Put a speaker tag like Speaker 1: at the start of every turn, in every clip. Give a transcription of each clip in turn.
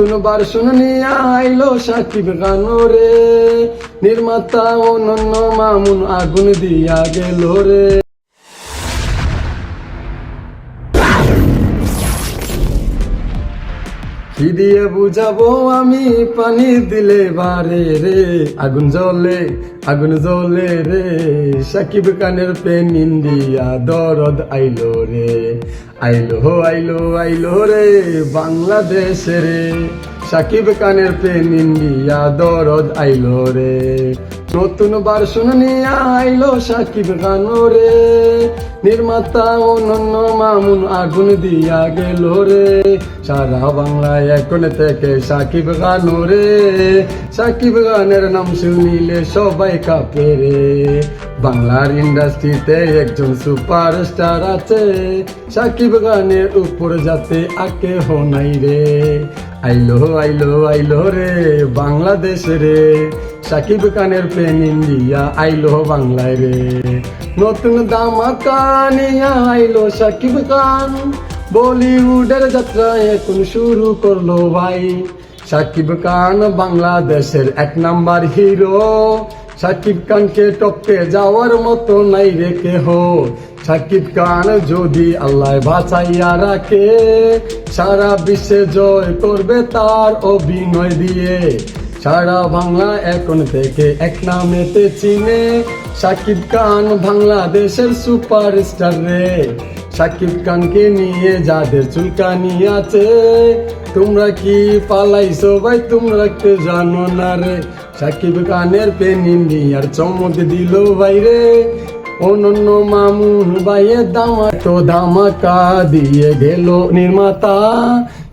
Speaker 1: নতুন বার নিয়ে আইলো সাকিব গানরে নির্মাতা অনন্য মামুন আগুন দিয়া গেল রে। কি দিয়ে বুঝাবো আমি? পানি দিলে বারে রে। আগুন জ্বলে আগুন জ্বলে রে। সাকিব খানের পেন ইন্ডিয়া দরদ আইলো রে। আইলো হো, আইলো আইলো রে। বাংলাদেশ রে। সাকিব খানের পেন ইন্ডিয়া দরদ আইলো রে। নতুন ভার্সন নিয়ে আইলো সাকিব গানো রে। নির্মাতা অনন্য মামুন আগুন দিয়া গেল রে। সারা বাংলায় এখন থেকে সাকিব গানো রে সাকিব গানের নাম শুনিলে সবাই কাঁপে রে। বাংলার ইন্ডাস্ট্রিতে একজন সুপারস্টার আছে। সাকিব গানের উপর যাতে আকে নাই রে। আইলো আইলো আইলো রে বাংলাদেশ রে। সাকিব খানের পেন ইন্ডিয়া আইলো বাংলায় রে। নতুন দামাকা নিয়ে আইলো সাকিব খান বলিউডের যাত্রা এখন শুরু করল ভাই। সাকিব খান বাংলাদেশের এক নাম্বার হিরো। সাকিব খানকে টপকে যাওয়ার মতো নাই রে কেহ। সাকিব খান যদি আল্লাহ বাঁচাইয়া রাখে, সারা বিশ্বে জয় করবে তার অভিনয় দিয়ে। সারা বাংলা এখন থেকে এক নামেতে চিনে সাকিব খান বাংলাদেশের সুপারস্টার রে। সাকিব খানকে নিয়ে যাদের চুলকানি আছে, তোমরা কি পালাইছো ভাই? তোমরা কে জানো না রে? সাকিব খানের পেন ইন্ডিয়ার চমক দিল ভাই রে। অনন্য মামুন ভাইয়ের দামা তো ধামাকা দিয়ে গেল নির্মাতা।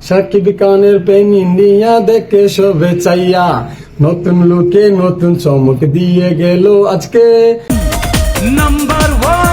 Speaker 1: সাকিব খানের পেন ইন্ডিয়া দেখে শোভে চাইয়া, নতুন লোকে নতুন চমক দিয়ে গেল আজকে।
Speaker 2: Number one